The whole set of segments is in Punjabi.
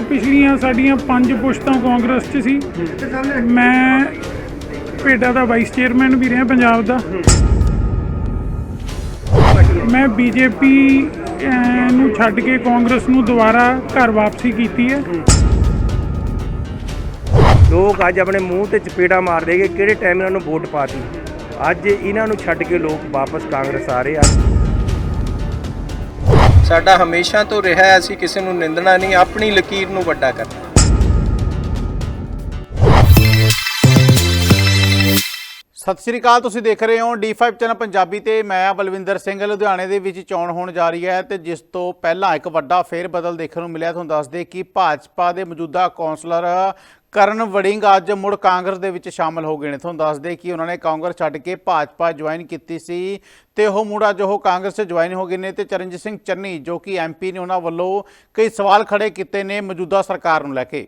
ਪਿਛਲੀਆਂ ਸਾਡੀਆਂ ਪੰਜ ਪੁਸ਼ਤਾਂ ਕਾਂਗਰਸ 'ਚ ਸੀ। ਮੈਂ ਭੇਡਾ ਦਾ ਵਾਈਸ ਚੇਅਰਮੈਨ ਵੀ ਰਿਹਾ ਪੰਜਾਬ ਦਾ। ਮੈਂ ਬੀਜੇਪੀ ਨੂੰ ਛੱਡ ਕੇ ਕਾਂਗਰਸ ਨੂੰ ਦੁਬਾਰਾ ਘਰ ਵਾਪਸੀ ਕੀਤੀ ਹੈ। ਲੋਕ ਅੱਜ ਆਪਣੇ ਮੂੰਹ ਤੇ ਚਪੇੜਾ ਮਾਰਦੇ ਕਿ ਕਿਹੜੇ ਟਾਈਮ ਇਹਨਾਂ ਨੂੰ ਵੋਟ ਪਾਤੀ ਅੱਜ ਇਹਨਾਂ ਨੂੰ ਛੱਡ ਕੇ ਲੋਕ ਵਾਪਸ ਕਾਂਗਰਸ ਆ ਰਹੇ ਆ। ਸਾਡਾ ਹਮੇਸ਼ਾ ਤੋਂ ਰਿਹਾ ਅਸੀਂ ਕਿਸੇ ਨੂੰ ਨਿੰਦਣਾ ਨਹੀਂ ਆਪਣੀ ਲਕੀਰ ਨੂੰ ਵੱਡਾ ਕਰਨਾ। ਸਤਿ ਸ਼੍ਰੀ ਅਕਾਲ, ਤੁਸੀਂ ਦੇਖ ਰਹੇ ਹੋ D5 ਚੈਨਲ ਪੰਜਾਬੀ ਤੇ ਮੈਂ ਬਲਵਿੰਦਰ ਸਿੰਘ, ਲੁਧਿਆਣੇ ਦੇ ਵਿੱਚ ਚੋਣ ਹੋਣ ਜਾ ਰਹੀ ਹੈ ਤੇ ਜਿਸ ਤੋਂ ਪਹਿਲਾਂ ਇੱਕ ਵੱਡਾ ਫੇਰ ਬਦਲ ਦੇਖਣ ਨੂੰ ਮਿਲਿਆ, ਤੁਹਾਨੂੰ ਦੱਸ ਦੇ ਕਿ ਭਾਜਪਾ ਦੇ ਮੌਜੂਦਾ ਕੌਂਸਲਰ ਕਰਨ ਵੜਿੰਗ ਅੱਜ ਮੁੜ ਕਾਂਗਰਸ ਦੇ ਵਿੱਚ ਸ਼ਾਮਲ ਹੋ ਗਏ ਨੇ। ਤੁਹਾਨੂੰ ਦੱਸ ਦੇ ਕਿ ਉਹਨਾਂ ਨੇ ਕਾਂਗਰਸ ਛੱਡ ਕੇ ਭਾਜਪਾ ਜੁਆਇਨ ਕੀਤੀ ਸੀ ਤੇ ਉਹ ਮੁੜ ਅੱਜ ਉਹ ਕਾਂਗਰਸ 'ਚ ਜੁਆਇਨ ਹੋ ਗਏ ਨੇ ਤੇ ਚਰਨਜੀਤ ਸਿੰਘ ਚੰਨੀ, ਜੋ ਕਿ ਐਮਪੀ ਨੇ ਉਹਨਾਂ ਵੱਲੋਂ ਕਈ ਸਵਾਲ ਖੜੇ ਕੀਤੇ ਨੇ ਮੌਜੂਦਾ ਸਰਕਾਰ ਨੂੰ ਲੈ ਕੇ।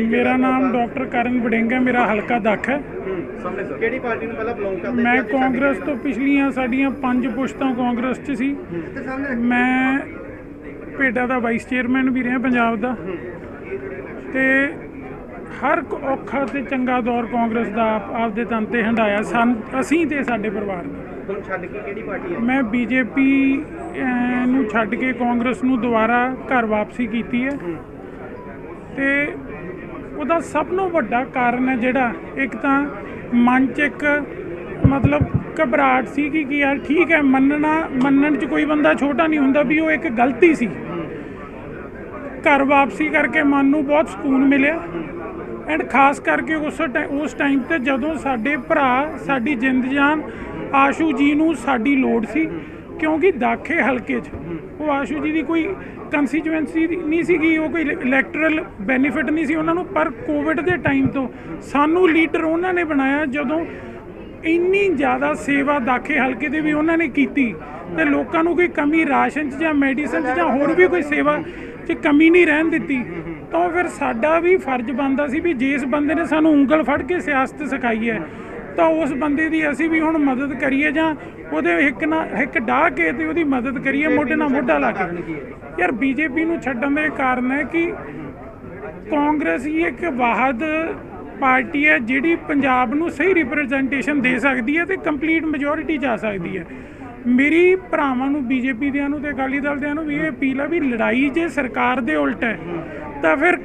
ਮੇਰਾ ਨਾਮ ਡਾਕਟਰ ਕਰਨ ਵੜਿੰਗ ਹੈ ਮੇਰਾ ਹਲਕਾ ਦੱਖ ਹੈ। ਕਿਹੜੀ ਪਾਰਟੀ ਨੂੰ ਪਹਿਲਾਂ ਬਿਲੋਂਗ ਕਰਦੇ? ਮੈਂ ਕਾਂਗਰਸ ਤੋਂ ਪਿਛਲੀਆਂ ਸਾਡੀਆਂ ਪੰਜ ਪੁਸ਼ਤਾਂ ਕਾਂਗਰਸ 'ਚ ਸੀ। ਮੈਂ ਭੇਡਾ ਦਾ ਵਾਈਸ ਚੇਅਰਮੈਨ ਵੀ ਰਿਹਾ ਪੰਜਾਬ ਦਾ। ਤੇ ਹਰ ਔਖਾ ਤੇ ਚੰਗਾ ਦੌਰ ਕਾਂਗਰਸ ਦਾ ਆਪ- ਆਪਦੇ ਤਨ ਤੇ ਹੰਡਾਇਆ। ਸਨ ਅਸੀਂ ਤੇ ਸਾਡੇ ਪਰਿਵਾਰ ਨੇ ਹੁਣ ਛੱਡ ਕੇ ਕਿਹੜੀ ਪਾਰਟੀ ਹੈ ਮੈਂ ਬੀਜੇਪੀ ਨੂੰ ਛੱਡ ਕੇ ਕਾਂਗਰਸ ਨੂੰ ਦੁਬਾਰਾ ਘਰ ਵਾਪਸੀ ਕੀਤੀ ਹੈ। ਤੇ ਉਹਦਾ ਸਭ ਤੋਂ ਵੱਡਾ ਕਾਰਨ ਹੈ ਜਿਹੜਾ, ਇੱਕ ਤਾਂ ਮਨ 'ਚ ਇੱਕ ਮਤਲਬ ਘਬਰਾਹਟ ਸੀ ਕਿ ਕੀ ਯਾਰ ਠੀਕ ਹੈ, ਮੰਨਣਾ, ਮੰਨਣ 'ਚ ਕੋਈ ਬੰਦਾ ਛੋਟਾ ਨਹੀਂ ਹੁੰਦਾ ਵੀ ਉਹ ਇੱਕ ਗਲਤੀ ਸੀ। ਘਰ ਵਾਪਸੀ ਕਰਕੇ ਮਨ ਨੂੰ ਬਹੁਤ ਸਕੂਨ ਮਿਲਿਆ। ਐਂਡ ਖਾਸ ਕਰਕੇ ਉਸ ਟਾਈ- ਉਸ ਟਾਈਮ ਤੇ ਜਦੋਂ ਸਾਡੇ ਭਰਾ, ਸਾਡੀ ਜਿੰਦ ਜਾਨ, ਆਸ਼ੂ ਜੀ ਨੂੰ ਸਾਡੀ ਲੋੜ ਸੀ, ਕਿਉਂਕਿ ਦਾਖੇ ਹਲਕੇ 'ਚ, ਉਹ ਆਸ਼ੂ ਜੀ ਦੀ ਕੋਈ ਕੰਸਟੀਚੁਐਂਸੀ ਨਹੀਂ ਸੀਗੀ, ਉਹ ਕੋਈ ਇਲੈਕਟਰਲ ਬੈਨੀਫਿਟ ਨਹੀਂ ਸੀ ਉਹਨਾਂ ਨੂੰ, ਪਰ ਕੋਵਿਡ ਦੇ ਟਾਈਮ ਤੋਂ ਸਾਨੂੰ ਲੀਡਰ ਉਹਨਾਂ ਨੇ ਬਣਾਇਆ, ਜਦੋਂ ਇੰਨੀ ਜ਼ਿਆਦਾ ਸੇਵਾ ਦਾਖੇ ਹਲਕੇ ਦੇ ਵੀ ਉਹਨਾਂ ਨੇ ਕੀਤੀ, ਤੇ ਲੋਕਾਂ ਨੂੰ ਕੋਈ ਕਮੀ ਰਾਸ਼ਨ 'ਚ ਜਾਂ ਮੈਡੀਸਨ 'ਚ ਜਾਂ ਹੋਰ ਵੀ ਕੋਈ ਸੇਵਾ 'ਚ ਕਮੀ ਨਹੀਂ ਰਹਿਣ ਦਿੱਤੀ, ਤਾਂ ਫਿਰ ਸਾਡਾ ਵੀ ਫਰਜ਼ ਬਣਦਾ ਸੀ ਵੀ ਜਿਸ ਬੰਦੇ ਨੇ ਸਾਨੂੰ ਉਂਗਲ ਫੜ ਕੇ ਸਿਆਸਤ ਸਿਖਾਈ ਹੈ ਤਾਂ ਉਸ ਬੰਦੇ ਦੀ ਅਸੀਂ ਵੀ ਹੁਣ ਮਦਦ ਕਰੀਏ ਜਾਂ ਉਹਦੇ ਇੱਕ ਨਾ ਇੱਕ ਡਾਹ ਕੇ ਤੇ ਉਹਦੀ ਮਦਦ ਕਰੀਏ ਮੋਢੇ ਨਾਲ ਮੋਢਾ ਲਾ ਕੇ। ਯਾਰ ਬੀਜੇਪੀ ਨੂੰ ਛੱਡਣ ਦੇ ਕਾਰਨ ਹੈ ਕਿ ਕਾਂਗਰਸ ਹੀ ਇੱਕ ਵਾਹਦ ਪਾਰਟੀ ਹੈ ਜਿਹੜੀ ਪੰਜਾਬ ਨੂੰ ਸਹੀ ਰਿਪਰੈਜ਼ੈਂਟੇਸ਼ਨ ਦੇ ਸਕਦੀ ਹੈ ਤੇ ਕੰਪਲੀਟ ਮੈਜੋਰਿਟੀ ਜਾ ਸਕਦੀ ਹੈ। ਮੇਰੀ ਭਰਾਵਾਂ ਨੂੰ ਬੀਜੇਪੀ ਦਿਆਂ ਨੂੰ ਤੇ ਅਕਾਲੀ ਦਲ ਦਿਆਂ ਨੂੰ ਵੀ ਇਹ ਅਪੀਲ ਹੈ ਵੀ ਲੜਾਈ ਜੇ ਸਰਕਾਰ ਦੇ ਉਲਟ ਹੈ ਤਾਂ ਫਿਰ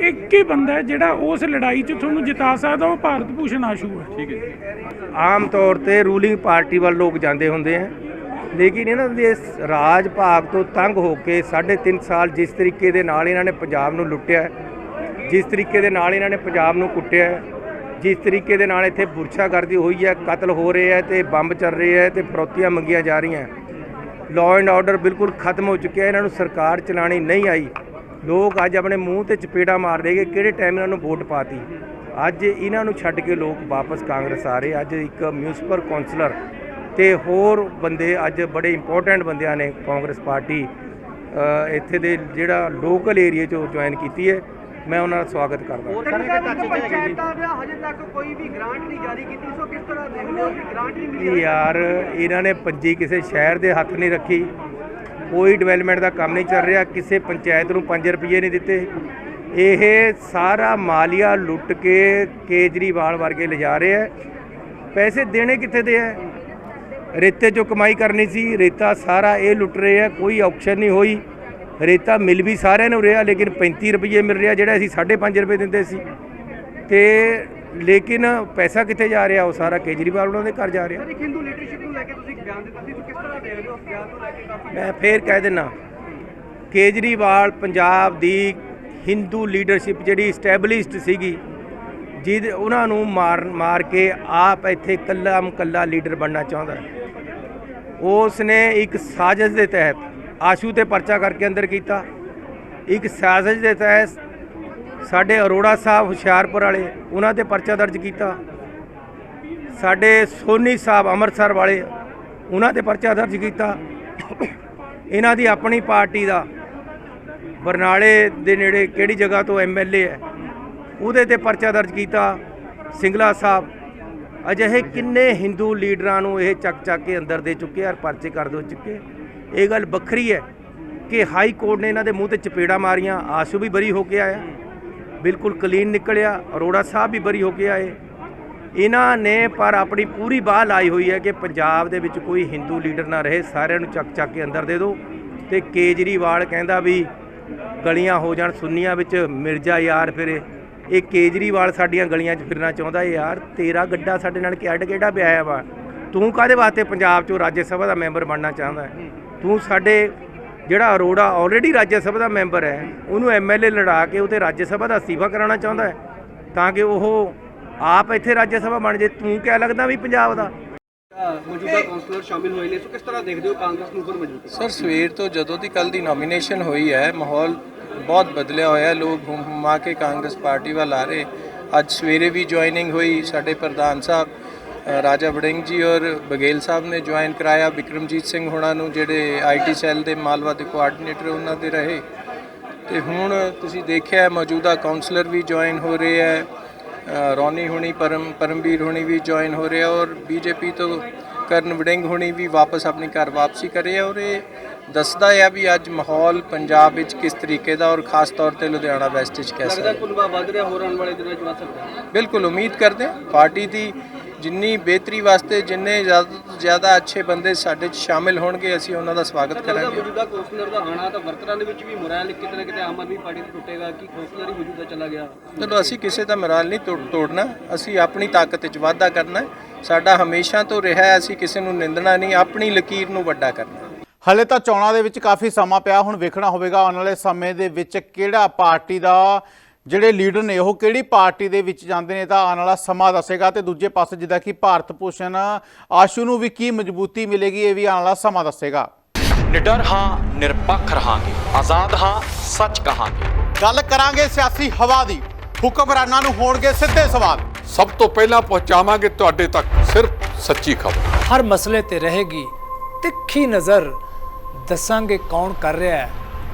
ਇੱਕ ਹੀ ਬੰਦਾ ਹੈ ਜਿਹੜਾ ਉਸ ਲੜਾਈ 'ਚ ਤੁਹਾਨੂੰ ਜਿਤਾ ਸਕਦਾ ਉਹ ਭਾਰਤ ਭੂਸ਼ਣ ਆਸ਼ੂ ਹੈ। ਆਮ ਤੌਰ ਤੇ ਰੂਲਿੰਗ ਪਾਰਟੀ ਵੱਲ ਲੋਕ ਜਾਂਦੇ ਹੁੰਦੇ ਆ। ਲੇਕਿਨ ਇਹਨਾਂ ਦੇ ਇਸ ਰਾਜ ਭਾਗ ਤੋਂ ਤੰਗ ਹੋ ਕੇ 3.5 ਸਾਲ ਜਿਸ ਤਰੀਕੇ ਦੇ ਨਾਲ ਇਹਨਾਂ ਨੇ ਪੰਜਾਬ ਨੂੰ ਲੁੱਟਿਆ ਹੈ, ਜਿਸ ਤਰੀਕੇ ਦੇ ਨਾਲ ਇਹਨਾਂ ਨੇ ਪੰਜਾਬ ਨੂੰ ਕੁੱਟਿਆ ਹੈ, ਜਿਸ ਤਰੀਕੇ ਦੇ ਨਾਲ ਇੱਥੇ ਬੁਰਛਾਗਰਦੀ ਹੋਈ ਹੈ ਕਤਲ ਹੋ ਰਹੇ ਹੈ ਤੇ ਬੰਬ ਚੱਲ ਰਹੇ ਹੈ ਤੇ ਫਰੋਤੀਆਂ ਮੰਗੀਆਂ ਜਾ ਰਹੀਆਂ ਲਾਅ ਐਂਡ ਆਰਡਰ ਬਿਲਕੁਲ ਖਤਮ ਹੋ ਚੁੱਕਿਆ ਇਹਨਾਂ ਨੂੰ ਸਰਕਾਰ ਚਲਾਣੀ ਨਹੀਂ ਆਈ। ਲੋਕ ਅੱਜ ਆਪਣੇ ਮੂੰਹ ਤੇ ਚਪੇੜਾ ਮਾਰਦੇ ਕਿ ਕਿਹੜੇ ਟਾਈਮ ਇਹਨਾਂ ਨੂੰ ਵੋਟ ਪਾਤੀ। ਅੱਜ ਇਹਨਾਂ ਨੂੰ ਛੱਡ ਕੇ ਲੋਕ ਵਾਪਸ ਕਾਂਗਰਸ ਆ ਰਹੇ। ਅੱਜ ਇੱਕ ਮਿਊਨਿਸਪਲ ਕਾਉਂਸਲਰ ਤੇ ਹੋਰ ਬੰਦੇ ਅੱਜ ਬੜੇ ਇੰਪੋਰਟੈਂਟ ਬੰਦਿਆਂ ਨੇ ਕਾਂਗਰਸ ਪਾਰਟੀ ਇੱਥੇ ਦੇ ਜਿਹੜਾ ਲੋਕਲ ਏਰੀਆ ਚੋਂ ਜੁਆਇਨ ਕੀਤੀ ਹੈ। ਮੈਂ ਉਹਨਾਂ ਦਾ ਸਵਾਗਤ ਕਰਦਾ ਦਾ ਹਜੇ ਤੱਕ ਕੋਈ ਵੀ ਗ੍ਰਾਂਟ ਨਹੀਂ ਜਾਰੀ ਕੀਤੀ। ਸੋ ਕਿਸ ਤਰ੍ਹਾਂ ਦੇਖਦੇ ਹੋ ਕਿ ਗ੍ਰਾਂਟ ਨਹੀਂ ਮਿਲੀ? ਯਾਰ ਇਹਨਾਂ ਨੇ ਪੰਜੀ ਕਿਸੇ ਸ਼ਹਿਰ ਦੇ ਹੱਥ ਨਹੀਂ ਰੱਖੀ। ਕੋਈ ਡਿਵੈਲਪਮੈਂਟ ਦਾ ਕੰਮ ਨਹੀਂ ਚੱਲ ਰਿਹਾ, ਕਿਸੇ ਪੰਚਾਇਤ ਨੂੰ 5 ਰੁਪਏ ਨਹੀਂ ਦਿੱਤੇ। ਇਹ ਸਾਰਾ ਮਾਲੀਆ ਲੁੱਟ ਕੇ ਕੇਜਰੀਵਾਲ ਵਰਗੇ ਲਿਜਾ ਰਹੇ ਹੈ ਪੈਸੇ ਦੇਣੇ ਕਿੱਥੇ ਦੇ ਹੈ ਰੇਤੇ ਚੋਂ ਕਮਾਈ ਕਰਨੀ ਸੀ, ਰੇਤਾ ਸਾਰਾ ਇਹ ਲੁੱਟ ਰਹੇ ਹੈ ਕੋਈ ਆਕਸ਼ਨ ਨਹੀਂ ਹੋਈ। ਰੇਤਾ ਮਿਲ ਵੀ ਸਾਰਿਆਂ ਨੂੰ ਰਿਹਾ, ਲੇਕਿਨ 35 ਰੁਪਏ ਮਿਲ ਰਿਹਾ, ਜਿਹੜਾ ਅਸੀਂ 5.5 ਰੁਪਏ ਦਿੰਦੇ ਸੀ। ਤੇ ਲੇਕਿਨ ਪੈਸਾ ਕਿੱਥੇ ਜਾ ਰਿਹਾ, ਉਹ ਸਾਰਾ ਕੇਜਰੀਵਾਲ ਉਹਨਾਂ ਦੇ ਘਰ ਜਾ ਰਿਹਾ। ਹਿੰਦੂ ਲੀਡਰਸ਼ਿਪ ਨੂੰ ਲੈ ਕੇ ਤੁਸੀਂ ਬਿਆਨ ਦਿੱਤਾ ਸੀ ਕਿਸ ਤਰ੍ਹਾਂ ਦੇਖਦੇ ਹੋ ਮੈਂ ਫੇਰ ਕਹਿ ਦਿੰਨਾ, ਕੇਜਰੀਵਾਲ ਪੰਜਾਬ ਦੀ ਹਿੰਦੂ ਲੀਡਰਸ਼ਿਪ ਜਿਹੜੀ ਸਟੈਬਲਿਸ਼ਡ ਸੀਗੀ, ਜਿਹਦੇ ਉਹਨਾਂ ਨੂੰ ਮਾਰ ਮਾਰ ਕੇ ਆਪ ਇੱਥੇ ਕੱਲਾ ਕੱਲਾ ਲੀਡਰ ਬਣਨਾ ਚਾਹੁੰਦਾ ਉਸ ਨੇ ਇੱਕ ਸਾਜ਼ਿਸ਼ ਦੇ ਤਹਿਤ ਆਸ਼ੂ ਤੇ ਪਰਚਾ ਕਰਕੇ ਅੰਦਰ ਕੀਤਾ। ਇੱਕ ਸਾਜ਼ਿਸ਼ ਦੇ ਤਹਿਤ ਸਾਡੇ ਅਰੋੜਾ ਸਾਹਿਬ ਹੁਸ਼ਿਆਰਪੁਰ ਵਾਲੇ ਉਹਨਾਂ ਤੇ ਪਰਚਾ ਦਰਜ ਕੀਤਾ। ਸਾਡੇ ਸੋਨੀ ਸਾਹਿਬ ਅੰਮ੍ਰਿਤਸਰ ਵਾਲੇ ਉਹਨਾਂ ਤੇ ਪਰਚਾ ਦਰਜ ਕੀਤਾ। ਇਹਨਾਂ ਦੀ ਆਪਣੀ ਪਾਰਟੀ ਦਾ ਬਰਨਾਲੇ ਦੇ ਨੇੜੇ ਕਿਹੜੀ ਜਗ੍ਹਾ ਤੋਂ ਐਮਐਲਏ ਹੈ, ਉਹਦੇ ਤੇ ਪਰਚਾ ਦਰਜ ਕੀਤਾ ਸਿੰਗਲਾ ਸਾਹਿਬ। ਅਜਿਹੇ ਕਿੰਨੇ ਹਿੰਦੂ ਲੀਡਰਾਂ ਨੂੰ ਇਹ ਚੱਕ ਚੱਕ ਕੇ ਅੰਦਰ ਦੇ ਚੁੱਕੇ ਆ ਪਰਚੇ ਕਰ ਦੋ ਚੁੱਕੇ। ਇਹ ਗੱਲ ਵੱਖਰੀ ਹੈ ਕਿ ਹਾਈ ਕੋਰਟ ਨੇ ਇਹਨਾਂ ਦੇ ਮੂੰਹ ਤੇ ਚਪੇੜਾ ਮਾਰੀਆਂ, ਆਸ਼ੂ ਵੀ ਬਰੀ ਹੋ ਕੇ ਆਇਆ, ਬਿਲਕੁਲ ਕਲੀਨ ਨਿਕਲਿਆ, ਅਰੋੜਾ ਸਾਹਿਬ ਵੀ ਬਰੀ ਹੋ ਕੇ ਆਏ। ਇਹਨਾਂ ਨੇ ਪਰ ਆਪਣੀ ਪੂਰੀ ਬਾਹ ਲਾਈ ਹੋਈ ਹੈ ਕਿ ਪੰਜਾਬ ਦੇ ਵਿੱਚ ਕੋਈ ਹਿੰਦੂ ਲੀਡਰ ਨਾ ਰਹੇ। ਸਾਰਿਆਂ ਨੂੰ ਚੱਕ ਚੱਕ ਕੇ ਅੰਦਰ ਦੇ ਦਿਓ। ਤੇ ਕੇਜਰੀਵਾਲ ਕਹਿੰਦਾ ਵੀ ਗਲੀਆਂ ਹੋ ਜਾਣ, ਸੁੰਨੀਆਂ ਵਿੱਚ ਮਿਰਜ਼ਾ ਯਾਰ ਫਿਰੇ ਇਹ। ਕੇਜਰੀਵਾਲ ਸਾਡੀਆਂ ਗਲੀਆਂ 'ਚ ਫਿਰਨਾ ਚਾਹੁੰਦਾ ਯਾਰ। ਤੇਰਾ ਗੱਡਾ ਸਾਡੇ ਨਾਲ ਕਿਹੜਾ ਕਿਹੜਾ ਵਿਆਹਿਆ ਵਾ? ਤੂੰ ਕਾਦੇ ਵਾਸਤੇ ਪੰਜਾਬ 'ਚੋਂ ਰਾਜ ਸਭਾ ਦਾ ਮੈਂਬਰ ਬਣਨਾ ਚਾਹੁੰਦਾ ਤੂੰ ਸਾਡੇ ਜਿਹੜਾ ਅਰੋੜਾ ਆਲਰੇਡੀ ਰਾਜ ਸਭਾ ਦਾ ਮੈਂਬਰ ਹੈ, ਉਹਨੂੰ ਐਮਐਲਏ ਲੜਾ ਕੇ ਉਹ ਤੇ ਰਾਜ ਸਭਾ ਦਾ ਅਸਤੀਫਾ ਕਰਾਉਣਾ ਚਾਹੁੰਦਾ ਹੈ? ਤਾਂ ਕਿ ਉਹ ਆਪ ਇੱਥੇ ਰਾਜ ਸਭਾ ਬਣ ਜੇ ਤੂੰ ਕਿਆ ਲੱਗਦਾ ਵੀ ਪੰਜਾਬ ਦਾ? ਮੌਜੂਦਾ ਕਾਉਂਸਲਰ ਸ਼ਾਮਿਲ ਹੋਏ ਨੇ ਸੋ ਕਿਸ ਤਰ੍ਹਾਂ ਦੇਖਦੇ ਹੋ ਕਾਂਗਰਸ ਨੂੰ ਉੱਪਰ ਮਜ਼ਬੂਤੀ ਸਰ ਸਵੇਰ ਤੋਂ ਜਦੋਂ ਦੀ ਕੱਲ ਦੀ ਨੋਮੀਨੇਸ਼ਨ ਹੋਈ ਹੈ ਮਾਹੌਲ ਬਹੁਤ ਬਦਲਿਆ ਹੋਇਆ ਹੈ ਲੋਕ ਹੁਮ ਹੁਮਾ ਕੇ ਕਾਂਗਰਸ ਪਾਰਟੀ ਵੱਲ ਆ ਰਹੇ। ਅੱਜ ਸਵੇਰੇ ਵੀ ਜੁਆਇਨਿੰਗ ਹੋਈ ਸਾਡੇ ਪ੍ਰਧਾਨ ਸਾਹਿਬ ਰਾਜਾ ਵੜਿੰਗ ਜੀ ਔਰ ਬਗੇਲ ਸਾਹਿਬ ਨੇ ਜੁਆਇਨ ਕਰਾਇਆ। ਵਿਕਰਮਜੀਤ ਸਿੰਘ ਹੋਣਾ ਨੂੰ ਜਿਹੜੇ ਆਈਟੀ ਸੈੱਲ ਦੇ ਮਾਲਵਾ ਦੇ ਕੋਆਰਡੀਨੇਟਰ ਉਹਨਾਂ ਦੇ ਰਹੇ। ਤੇ ਹੁਣ ਤੁਸੀਂ ਦੇਖਿਆ ਮੌਜੂਦਾ ਕਾਉਂਸਲਰ ਵੀ ਜੁਆਇਨ ਹੋ ਰਹੇ ਹੈ। ਰੌਨੀ ਹੁਣੀ ਪਰਮ ਪਰਮਵੀਰ ਹੁਣੀ ਵੀ ਜੁਆਇਨ ਹੋ ਰਹੇ ਔਰ ਬੀਜੇਪੀ ਤੋਂ ਕਰਨ ਵੜਿੰਗ ਹੁਣੀ ਵੀ ਵਾਪਸ ਆਪਣੀ ਘਰ ਵਾਪਸੀ ਕਰੇ ਹੈ ਔਰ ਇਹ ਦੱਸਦਾ ਹੈ ਵੀ ਅੱਜ ਮਾਹੌਲ ਪੰਜਾਬ ਵਿੱਚ ਕਿਸ ਤਰੀਕੇ ਦਾ ਔਰ ਖਾਸ ਤੌਰ ਤੇ ਲੁਧਿਆਣਾ ਵੈਸਟ ਵਿੱਚ ਕੈਸਾ ਲੱਗਦਾ ਕੁਲਵਾ ਵੱਧ ਰਿਹਾ ਹੋਰ ਆਉਣ ਵਾਲੇ ਦਿਨਾਂ ਵਿੱਚ ਵੱਧ ਸਕਦਾ। ਹੈ ਬਿਲਕੁਲ ਉਮੀਦ ਕਰਦੇ ਹਾਂ। ਪਾਰਟੀ ਦੀ ਜਿੰਨੀ ਬਿਹਤਰੀ ਵਾਸਤੇ ਜਿੰਨੇ ਜ਼ਿਆਦਾ ਜ਼ਿਆਦਾ ਅੱਛੇ ਬੰਦੇ ਸਾਡੇ 'ਚ ਸ਼ਾਮਿਲ ਹੋਣਗੇ ਅਸੀਂ ਉਹਨਾਂ ਦਾ ਸਵਾਗਤ ਕਰਾਂਗੇ। ਮੌਜੂਦਾ ਕਾਉਂਸਲਰ ਦਾ ਆਣਾ ਤਾਂ ਵਰਕਰਾਂ ਦੇ ਵਿੱਚ ਵੀ ਮੁਰਾਇਲ ਕਿਤੇ ਨਾ ਕਿਤੇ ਆਮ ਆਦਮੀ ਪਾਰਟੀ ਨੂੰ ਟੁੱਟੇਗਾ ਕਿ ਕਾਉਂਸਲਰ ਹੀ ਮੌਜੂਦਾ ਚਲਾ ਗਿਆ? ਚਲੋ ਅਸੀਂ ਕਿਸੇ ਦਾ ਮਰਾਲ ਨਹੀਂ ਤੋੜ- ਤੋੜਨਾ ਅਸੀਂ ਆਪਣੀ ਤਾਕਤ ਵਿੱਚ ਵਾਧਾ ਕਰਨਾ ਹੈ। ਸਾਡਾ ਹਮੇਸ਼ਾ ਤੋਂ ਰਿਹਾ ਹੈ, ਅਸੀਂ ਕਿਸੇ ਨੂੰ ਨਿੰਦਣਾ ਨਹੀਂ ਆਪਣੀ ਲਕੀਰ ਨੂੰ ਵੱਡਾ ਕਰਨਾ ਹਲੇ ਤਾਂ ਚੋਣਾਂ ਦੇ ਵਿੱਚ ਕਾਫੀ ਸਮਾਂ ਪਿਆ ਹੁਣ ਵੇਖਣਾ ਹੋਵੇਗਾ ਆਉਣ ਵਾਲੇ ਸਮੇਂ ਦੇ ਵਿੱਚ ਕਿਹੜਾ ਪਾਰਟੀ ਦਾ ਜਿਹੜੇ ਲੀਡਰ ਨੇ ਉਹ ਕਿਹੜੀ ਪਾਰਟੀ ਦੇ ਵਿੱਚ ਜਾਂਦੇ ਨੇ ਤਾਂ ਆਉਣ ਵਾਲਾ ਸਮਾਂ ਦੱਸੇਗਾ ਤੇ ਦੂਜੇ ਪਾਸੇ ਜਿੱਦਾਂ ਕਿ ਭਾਰਤ ਭੂਸ਼ਣ ਆਸ਼ੂ ਨੂੰ ਵੀ ਕੀ ਮਜ਼ਬੂਤੀ ਮਿਲੇਗੀ ਇਹ ਵੀ ਆਉਣ ਵਾਲਾ ਸਮਾਂ ਦੱਸੇਗਾ। ਨਿਡਰ ਹਾਂ ਨਿਰਪੱਖ ਰਹਾਂਗੇ। ਆਜ਼ਾਦ ਹਾਂ ਸੱਚ ਕਹਾਂਗੇ। ਗੱਲ ਕਰਾਂਗੇ ਸਿਆਸੀ ਹਵਾ ਦੀ। ਹੁਕਮਰਾਨਾਂ ਨੂੰ ਹੋਣਗੇ ਸਿੱਧੇ ਸਵਾਲ। ਸਭ ਤੋਂ ਪਹਿਲਾਂ ਪਹੁੰਚਾਵਾਂਗੇ ਤੁਹਾਡੇ ਤੱਕ ਸਿਰਫ ਸੱਚੀ ਖਬਰ। ਹਰ ਮਸਲੇ ਤੇ ਰਹੇਗੀ ਤਿੱਖੀ ਨਜ਼ਰ। ਦੱਸਾਂਗੇ ਕੌਣ ਕਰ ਰਿਹਾ ਹੈ।